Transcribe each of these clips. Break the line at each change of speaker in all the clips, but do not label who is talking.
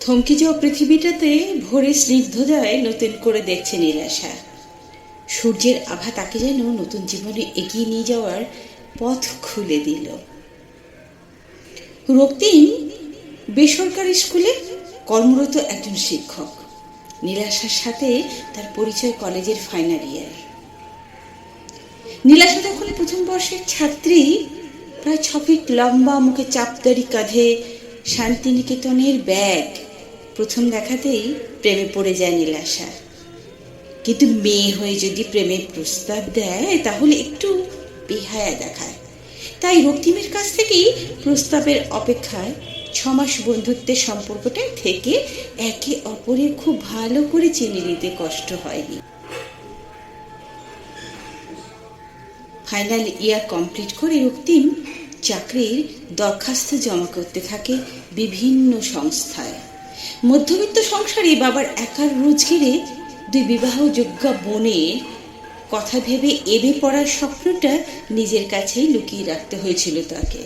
থমকে যাওয়া পৃথিবীটাতে ভোরে স্নিগ্ধ স্নিগ্ধতায় নতুন করে দেখছে নিরাশা। সূর্যের আভা তাকে যেন নতুন জীবনে এগিয়ে নিয়ে যাওয়ার পথ খুলে দিল। রক্তিম, বেসরকারি স্কুলে কর্মরত একজন শিক্ষক। নীলাশার সাথে তার পরিচয় কলেজের ফাইনাল ইয়ার নীলাশা তখন প্রথম বর্ষের ছাত্রী, প্রায় ছ ফিট লম্বা, মুখে চাপদারি কাঁধে শান্তিনিকেতনের ব্যাগ প্রথম দেখাতেই প্রেমে পড়ে যায় নীলাশা। কিন্তু মেয়ে হয়ে যদি প্রেমের প্রস্তাব দেয়, তাহলে একটু বেহায়া দেখায়। তাই রক্তিমের কাছ থেকেই প্রস্তাবের অপেক্ষায় ছমাস বন্ধুত্বের সম্পর্কটা থেকে একে অপরের খুব ভালো করে চিনে নিতে কষ্ট হয়নি। ফাইনাল ইয়ার কমপ্লিট করে রক্তিম চাকরির দরখাস্ত জমা করতে থাকে বিভিন্ন সংস্থায়। মধ্যবিত্ত সংসারে বাবার একার রোজগারে দুই বিবাহযোগ্য বোনের কথা ভেবে এবে পড়ার স্বপ্নটা নিজের কাছেই লুকিয়ে রাখতে হয়েছিল তাকে।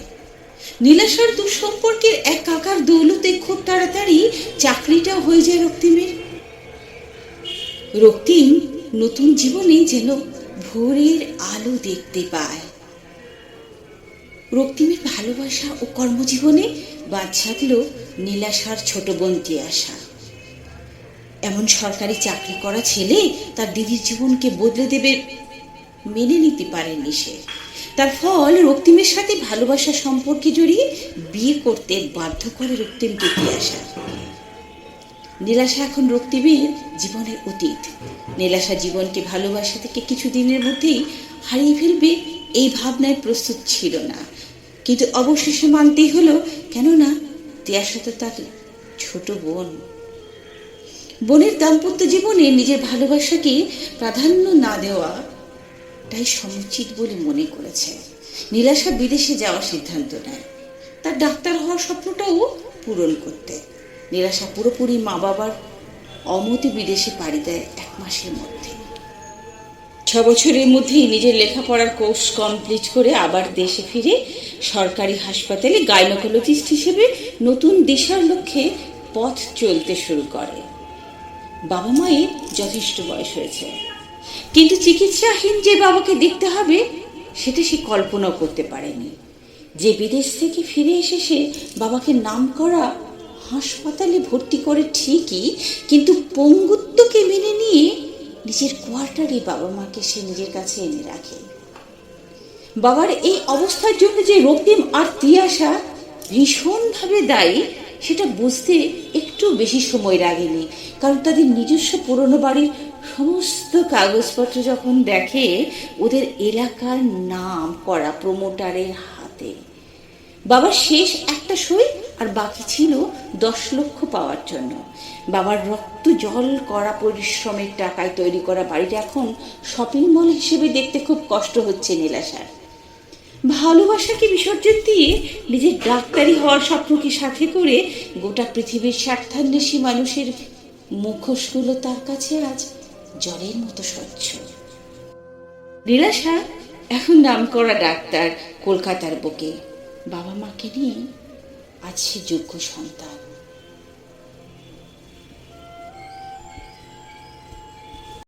নীলাশার দুঃসম্পর্কের এক কাকার দৌলতে খুব তাড়াতাড়ি চাকরিটাও হয়ে যায় রক্তিমের। রক্তিম নতুন জীবনে যেন ভোরের আলো দেখতে পায়। রক্তিমের ভালোবাসা ও কর্মজীবনে বাদ ছাড়ল নীলাশার ছোট বোনটি আসা এমন সরকারি চাকরি করা ছেলে তার দিদির জীবনকে বদলে দেবে মেনে নিতে পারেনি সে। তার ফল রক্তিমের সাথে ভালোবাসা সম্পর্কে জড়িয়ে বিয়ে করতে বাধ্য করে রক্তিমকে আসা নীলাশা এখন রক্তিমের জীবনের অতীত। নীলাশা জীবনকে ভালোবাসা থেকে কিছুদিনের মধ্যেই হারিয়ে ফেলবে এই ভাবনায় প্রস্তুত ছিল না। কিন্তু অবশেষে মানতেই হলো, কেননা তিয়াসা তো তার ছোট বোন। বোনের দাম্পত্য জীবনে নিজের ভালোবাসাকে প্রাধান্য না দেওয়া তাই সমুচিত বলে মনে করেছে। নীলাশা বিদেশে যাওয়ার সিদ্ধান্ত নেয়। তার ডাক্তার হওয়ার স্বপ্নটাও পূরণ করতে। নীলাশা পুরোপুরি মা বাবার অমতি বিদেশে পাড়ি দেয় এক মাসের মধ্যে। বছরের মধ্যেই নিজের লেখাপড়ার কোর্স কমপ্লিট করে আবার দেশে ফিরে সরকারি হাসপাতালে গাইনোকোলজিস্ট হিসেবে নতুন দিশার লক্ষ্যে পথ চলতে শুরু করে। বাবা মায়ের যথেষ্ট বয়স হয়েছে। কিন্তু চিকিৎসাহীন যে বাবাকে দেখতে হবে, সেটা সে কল্পনাও করতে পারেনি। যে বিদেশ থেকে ফিরে এসে সে বাবাকে নাম করা হাসপাতালে ভর্তি করে ঠিকই, কিন্তু পঙ্গুত্বকে মেনে নিয়ে নিজের কোয়ার্টারে বাবা মাকে সে নিজের কাছে এনে রাখে। বাবার এই অবস্থার জন্য যে রক্তিম আর তিয়াসা ভীষণভাবে দায়ী, সেটা বুঝতে একটু বেশি সময় লাগেনি। কারণ তাদের নিজস্ব পুরনো বাড়ির সমস্ত কাগজপত্র যখন দেখে, ওদের এলাকার নাম করা প্রমোটারের হাতে। বাবার শেষ একটা সই আর বাকি ছিল দশ লক্ষ পাওয়ার জন্য। বাবার রক্ত জল করা পরিশ্রমের টাকায় তৈরি করা বাড়িটা এখন শপিং মল হিসেবে দেখতে খুব কষ্ট হচ্ছে নীলাশার ভালোবাসাকে বিসর্জন দিয়ে নিজের ডাক্তারি হওয়ার স্বপ্নকে সাথে করে গোটা পৃথিবীর স্বার্থান্বেষী মানুষের মুখোশগুলো তার কাছে আজ জলের মতো স্বচ্ছ। নীলাশা এখন নাম করা ডাক্তার কলকাতার বুকে। বাবা মাকে নিয়ে সে যোগ্য সন্তান।